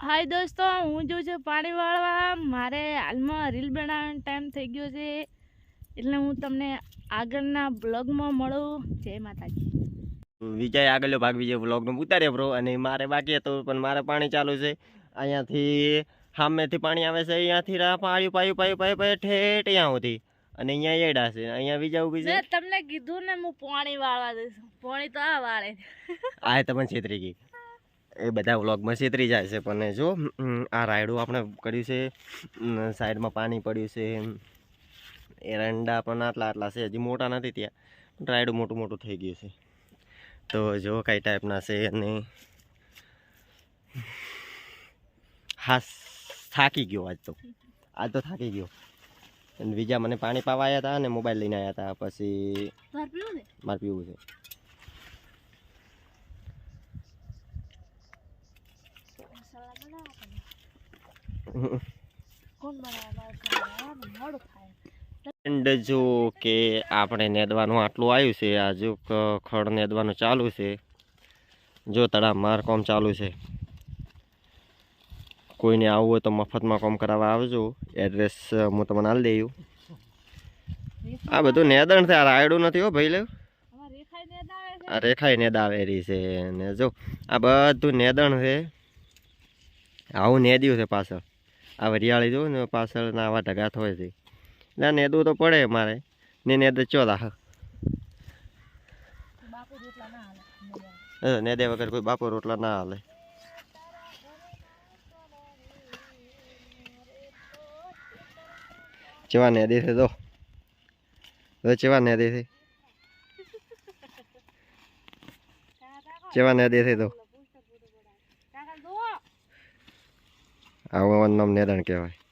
હાય દોસ્તો હું જોઉં છું પાણી વાળવા મારે હાલમાં રીલ બનાવવાનો ટાઈમ થઈ ગયો છે. એટલે હું તમને આગળના બ્લોગમાં મળું. જય માતાજી. વિજય આગળનો ભાગ વિજય વ્લોગનો ઉતાર્યો બ્રો અને મારે બાકી હતું પણ મારે પાણી ચાલુ છે. અહીંયાથી સામેથી પાણી આવે છે. અહીંયાથી રા પાયું પાયું પાયું પાયું ઠેઠ અહીંયા સુધી. અને અહીંયા એડા છે. અહીંયા બીજા ઊભી છે. તમને કીધું ને હું પાણી વાળવા દઈશ પાણી તો આ વાળે. આ તમને છેતરી ગઈ. એ બધા વ્લોગમાં છેતરી જાય છે. પણ જો આ રાયડું આપણે કર્યું છે સાઈડમાં પાણી પડ્યું છે એરંડા પણ આટલા આટલા છે હજી મોટા નથી ત્યાં રાયડું મોટું મોટું થઈ ગયું છે. તો જો કઈ ટાઈપના છે અને હા થાકી ગયો આજ તો. આજ તો થાકી ગયો. અને બીજા મને પાણી પાવા આવ્યા હતા અને મોબાઈલ લઈને આવ્યા હતા પછી મારે પીવું છે. એન્ડ જો કે આપણે નેદવાનું આટલું આવ્યું છે આ ખડ નેદવાનું ચાલુ છે. જો તળા માર કોમ ચાલુ છે. કોઈને આવવું હોય તો મફતમાં કોમ કરાવવા આવજો. એડ્રેસ હું તમને આલી દઉં આ બધું નેદણ છે, આ રાયડું નથી હો ભાઈ લે આ રેખાઈ નેદ આવે નેદાવેરી છે ને જો, આ બધું નેદણ છે. આવું નેદ્યું છે પાછળ. આ વરિયાળી જોઉં ને પાછળ ના આવા ઢગા હોય છે. ના, નેદવું તો પડે મારે. ને નેદ ચો રાખ બાપુ જેટલા નેદે વગર કોઈ બાપો રોટલા ના હાલે. ચેવા નેદી છે તો? ચેવા નેદી છે? ચેવા નેદી છે તો? આવું નામ નેદણ કહેવાય.